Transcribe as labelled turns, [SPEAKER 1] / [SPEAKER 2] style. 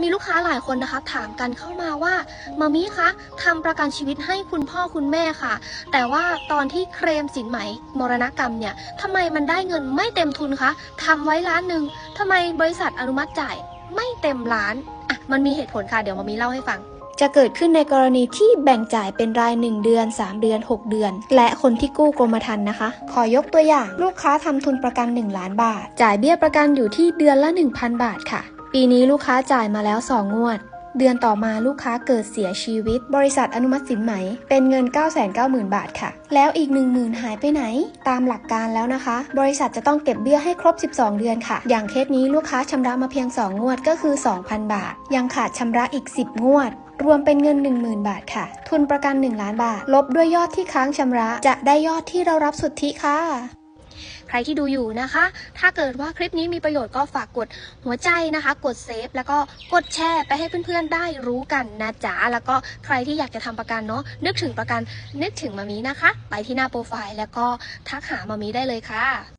[SPEAKER 1] มีลูกค้าหลายคนนะคะถามกันเข้ามาว่ามามีคะทำประกันชีวิตให้คุณพ่อคุณแม่ค่ะ แต่ว่าตอนที่เคลมสินไหมมรณกรรมเนี่ยทำไมมันได้เงินไม่เต็มทุนคะทำไว้ล้านหนึ่งทำไมบริษัทอนุมัติจ่ายไม่เต็มล้านอะมันมีเหตุผลค่ะเดี๋ยวมามีเล่าให้ฟัง
[SPEAKER 2] จะเกิดขึ้นในกรณีที่แบ่งจ่ายเป็นราย 1 เดือน 3 เดือน 6 เดือน และคนที่กู้กรมธรรม์นะคะ ขอยกตัวอย่างลูกค้าทำทุนประกัน 1 ล้านบาท จ่ายเบี้ยประกันอยู่ที่เดือนละ 1,000 บาทค่ะ ปีนี้ลูกค้าจ่ายมาแล้ว 2 งวด เดือนต่อมาลูกค้าเกิดเสียชีวิต บริษัทอนุมัติสินไหม เป็นเงิน 990,000 บาทค่ะ แล้วอีก 10,000 หายไปไหน ตามหลักการแล้วนะคะ บริษัทจะต้องเก็บเบี้ยให้ครบ 12 เดือนค่ะ อย่างเคสนี้ลูกค้าชำระมาเพียง 2 งวดก็คือ 2,000 บาท ยังขาดชำระอีก 10 งวดรวมเป็นเงิน 10,000 บาทค่ะ ทุนประกัน 1 ล้านบาท ลบด้วยยอดที่ค้างชำระ จะได้ยอดที่เรารับสุทธิค่ะ
[SPEAKER 1] ใครที่ดูอยู่นะคะ ถ้าเกิดว่าคลิปนี้มีประโยชน์ก็ฝากกดหัวใจนะคะ กดเซฟแล้วก็กดแชร์ไปให้เพื่อนๆได้รู้กันนะจ๊ะแล้วก็ใครที่อยากจะทำประกันเนาะนึกถึงประกันนึกถึงมามีนะคะ ไปที่หน้าโปรไฟล์แล้วก็ทักหามามีได้เลยค่ะ